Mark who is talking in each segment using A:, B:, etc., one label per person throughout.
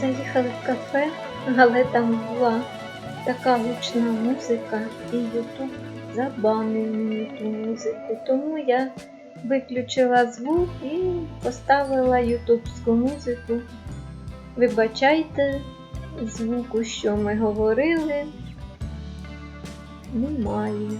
A: Заїхали в кафе, але там була така гучна музика, і Ютуб забанив мені ту музику. Тому я виключила звук і поставила ютубську музику. Вибачайте, звуку, що ми говорили, немає.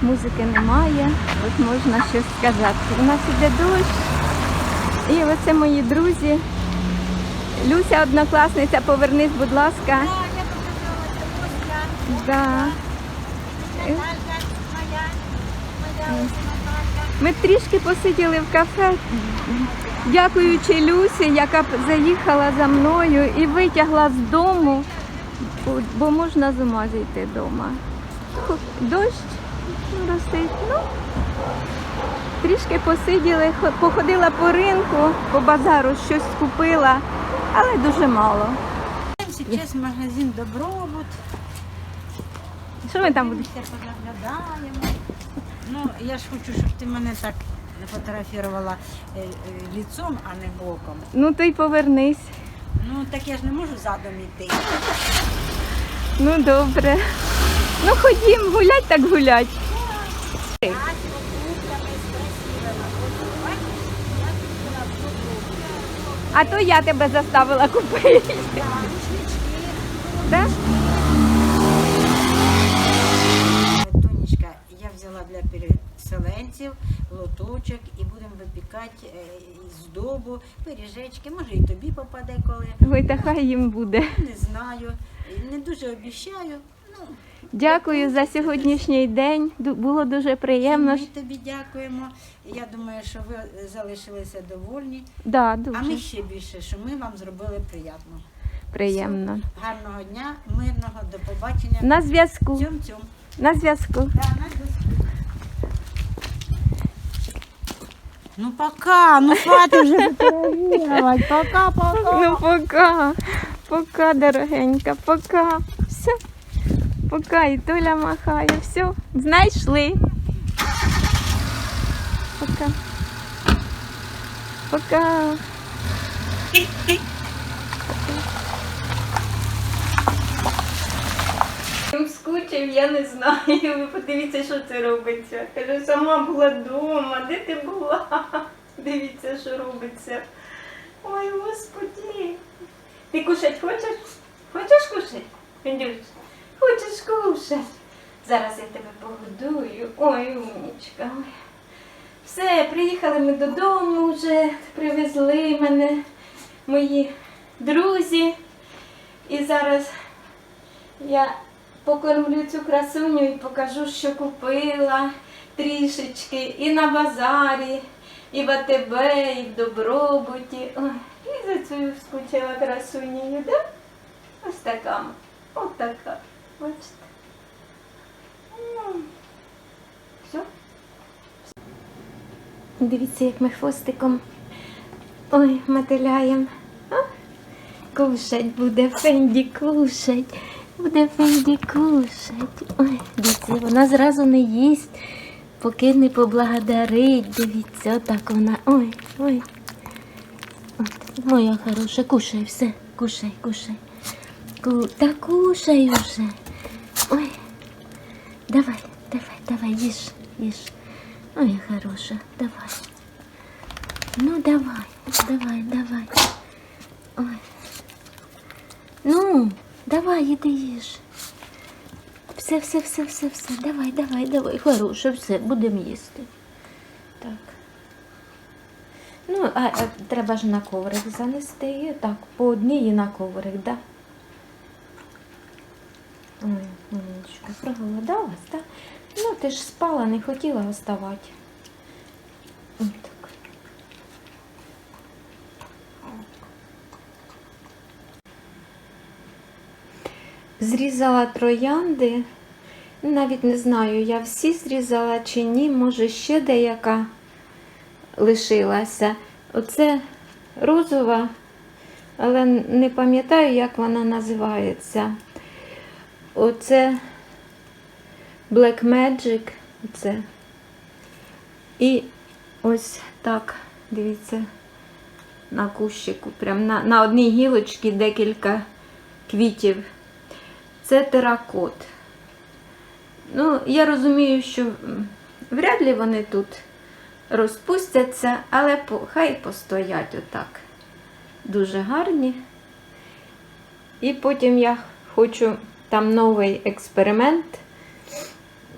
A: Тут музики немає, от можна щось сказати. У нас іде дощ. І оце мої друзі. Люся, однокласниця, повернись, будь ласка. Да. Ми трішки посиділи в кафе, дякуючи Люсі, яка заїхала за мною і витягла з дому, бо- бо можна з ума зійти вдома. Дощ росить. Ну, трішки посиділи, походила по ринку, по базару щось скупила, але дуже мало.
B: Сейчас магазин Добробут.
A: Що ми там будемо?
B: Понаглядаємо. Ну, я ж хочу, щоб ти мене так фотографувала е, е, ліцом, а не боком.
A: Ну то й повернись.
B: Ну, так я ж не можу задом іти.
A: Ну добре. Ну ходім, гулять так гулять. А то я тебе заставила купити. Да?
B: Тонечка, я взяла для переселенців лоточок і будемо випікати е, здобу, пиріжечки, може і тобі попаде коли.
A: Ой, та хай їм буде.
B: Не знаю, не дуже обіцяю. Ну,
A: Дякую за сьогоднішній день. Було дуже приємно.
B: Ми тобі дякуємо. Я думаю, що ви залишилися довольні.
A: Да,
B: А ми ще більше, що ми вам зробили приємно.
A: приємно.
B: Гарного дня, мирного, до побачення.
A: На зв'язку.
B: Цьом цьом.
A: На зв'язку.
B: Да, на зв'язку. Ну пока, ну хватит вже. Пока, пока.
A: Ну пока. Пока, дорогенька, пока. Пока. І Толя махає. Все. Знайшли. Пока. Пока. Скучив, я не знаю. Ви подивіться, що це робиться. Каже, сама була вдома. Де ти була? Дивіться, що робиться. Ой, господи. Ти кушать хочеш? Хочеш кушать? Індюш, хочеш кушать? Зараз я тебе погодую. Ой, умнічка. Все, приїхали ми додому вже, привезли мене мої друзі. І зараз я покормлю цю красуню і покажу, що купила трішечки і на базарі, і в АТБ, і в Добробуті. Ой, і за цю скучила красунею, да? Ось така. Ось така. Бачите? Ну, Все. Дивіться, як ми хвостиком ой, мотиляємо. Кушать буде Фенді, кушать. Буде Фенді кушать. Ой, дивіться, вона зразу не їсть, поки не поблагодарить. Дивіться, отак вона. Ой, ой. От, моя хороша, кушай все. Кушай, кушай. Ку... Та кушай уже. Ой. Давай, давай, давай, їж, їж. Ой, хороша, давай. Ну, давай, давай, давай. Ой. Ну, давай, іди їж. Все, все, все, все, все. Давай, давай, давай. Хороше, все, будемо їсти. Так. Ну, а, а треба ж на коврик занести. Так, по одній і на коврик, да? Ой, Монечка, проголодалась, так? Ну, ти ж спала, не хотіла оставати. Ось. Зрізала троянди. Навіть не знаю, я всі зрізала чи ні, може ще деяка лишилася. Оце розова, але не пам'ятаю, як вона називається. Оце Black Magic. Оце. І ось так, дивіться, на кущику, прям на, на одній гілочці декілька квітів. Це теракот. Ну, я розумію, що вряд ли вони тут розпустяться, але по, хай постоять отак. Дуже гарні. І потім я хочу там новий експеримент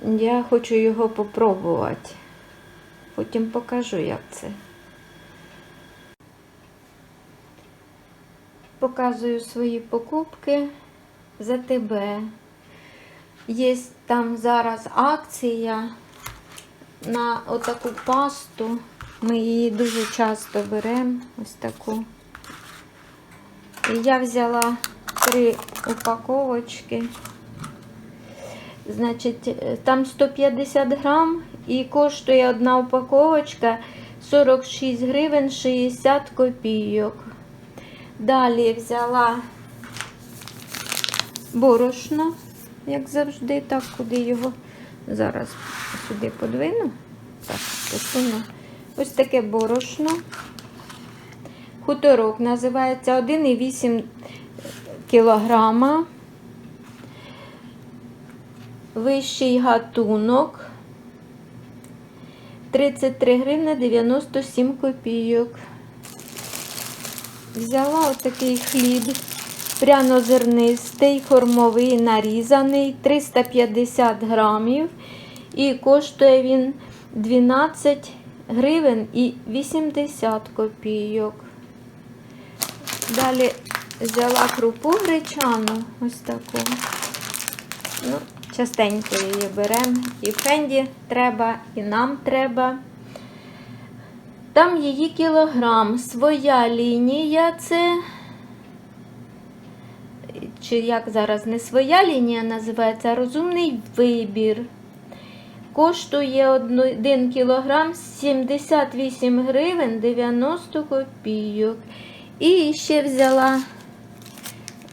A: Я хочу його попробувати. Потім покажу, як це. Показую свої покупки за тебе. Є там зараз акція на отаку пасту. Ми її дуже часто беремо. Ось таку. І я взяла три упаковочки. Значить, е, там 150 грам і коштує одна упаковочка 46 гривень 60 копійок. Далі взяла борошно, як завжди, так, куди його зараз сюди подвину. Так, посуну. Ось таке борошно. Хуторок називається 1,8 кілограма. Вищий гатунок 33 гривни 97 копійок. Взяла отакий хліб прянозернистий, хормовий, нарізаний 350 грамів. І коштує він 12 гривень і 80 копійок. Далі взяла крупу гречану, ось таку. Ну, частенько її беремо. І Фенді треба, і нам треба. Там її кілограм. Своя лінія це. Чи як зараз не своя лінія називається, а розумний вибір. Коштує 1 кілограм 78 гривень 90 копійок. І ще взяла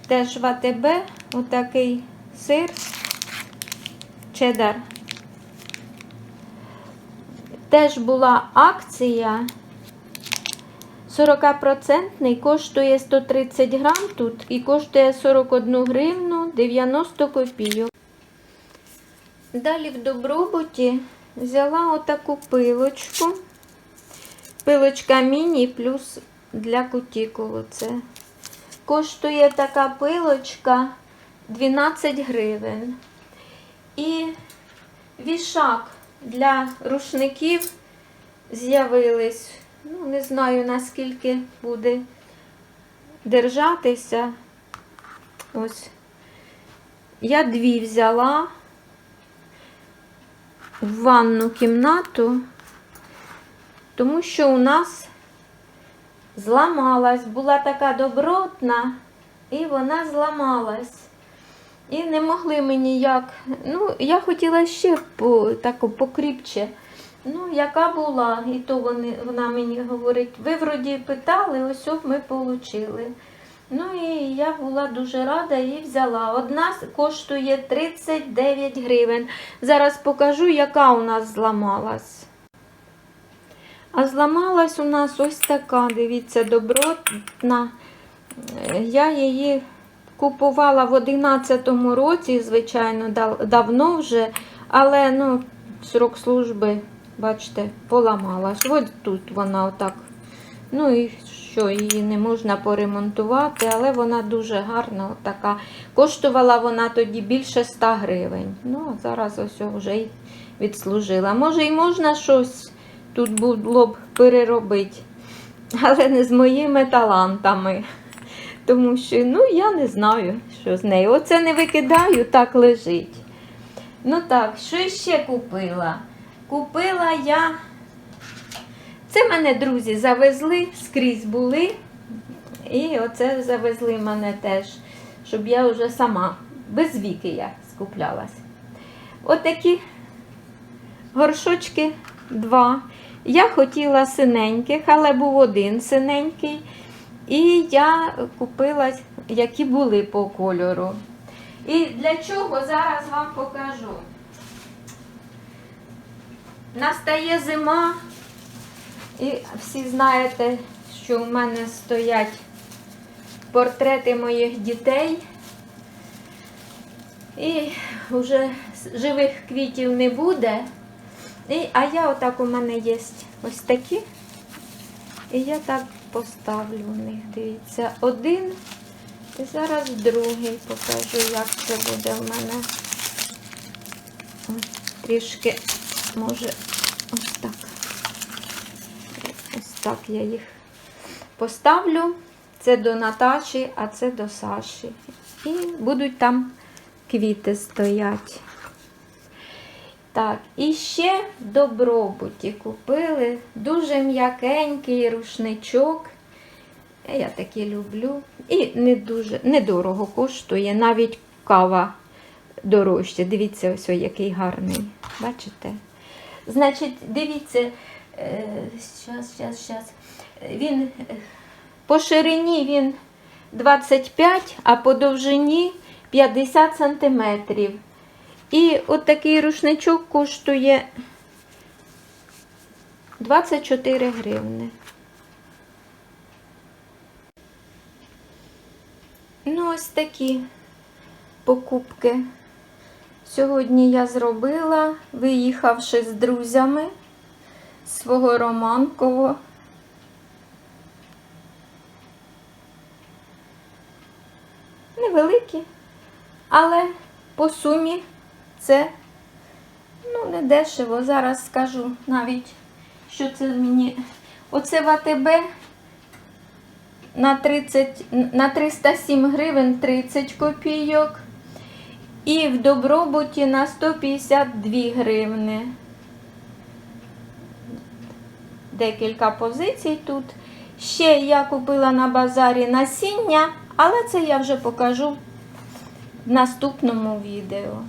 A: теж в АТБ отакий сир чедар. Теж була акція 40% коштує 130 грам тут і коштує 41 гривну 90 копійок. Далі в добробуті взяла отаку пилочку. Пилочка міні плюс для кутікулу. Це коштує така пилочка 12 гривень. І вішак для рушників з'явились. Ну, не знаю, наскільки буде держатися. Ось. Я дві взяла в ванну кімнату, тому що у нас зламалась, була така добротна, і вона зламалась. І не могли мені як. Ну, я хотіла ще по, таку покріпче. Ну, яка була, і то вони, вона мені говорить, ви вроді питали, ось от ми отримали. Ну і я була дуже рада і взяла. Одна коштує 39 гривень. Зараз покажу, яка у нас зламалась. А зламалась у нас ось така, дивіться, добротна. Е, Я її купувала в 11-му році, звичайно, дав- давно вже, але ну, срок служби, бачите, поламалась. Ось тут вона отак. Ну і що, її не можна поремонтувати, але вона дуже гарна. Така. Коштувала вона тоді більше 100 гривень. Ну, а зараз ось вже й відслужила. Може, і можна щось тут було б переробити, але не з моїми талантами. Тому що, ну, я не знаю, що з нею. Оце не викидаю, так лежить. Ну так, що ще купила? Купила я. Це мене друзі завезли, скрізь були. І оце завезли мене теж, щоб я вже сама, без віки я скуплялась. Отакі горшочки два. Я хотіла синеньких, але був один синенький. І я купила, які були по кольору. І для чого зараз вам покажу. Настає зима, і всі знаєте, що у мене стоять портрети моїх дітей. І вже живих квітів не буде. І, а я отак у мене є ось такі. І я так поставлю в них. Дивіться, один. І зараз другий покажу, як це буде в мене. Трішки, може, ось так. Ось так я їх поставлю. Це до Наташі, а це до Саші. І будуть там квіти стоять. Так, і ще в добробуті купили дуже м'якенький рушничок. Я такі люблю. І не дуже недорого коштує, навіть кава дорожча. Дивіться, ось який гарний. Бачите? Значить, дивіться, е, щас, щас, щас. Він е, по ширині він 25, а по довжині 50 сантиметрів. І от такий рушничок коштує 24 гривни. Ну, ось такі покупки. Сьогодні я зробила, виїхавши з друзями з свого Романково. Невеликі, але по сумі це ну, не дешево. Зараз скажу навіть, що це мені. Оце в АТБ на 30, на 307 гривень 30 копійок. І в добробуті на 152 гривни. Декілька позицій тут. Ще я купила на базарі насіння, але це я вже покажу в наступному відео.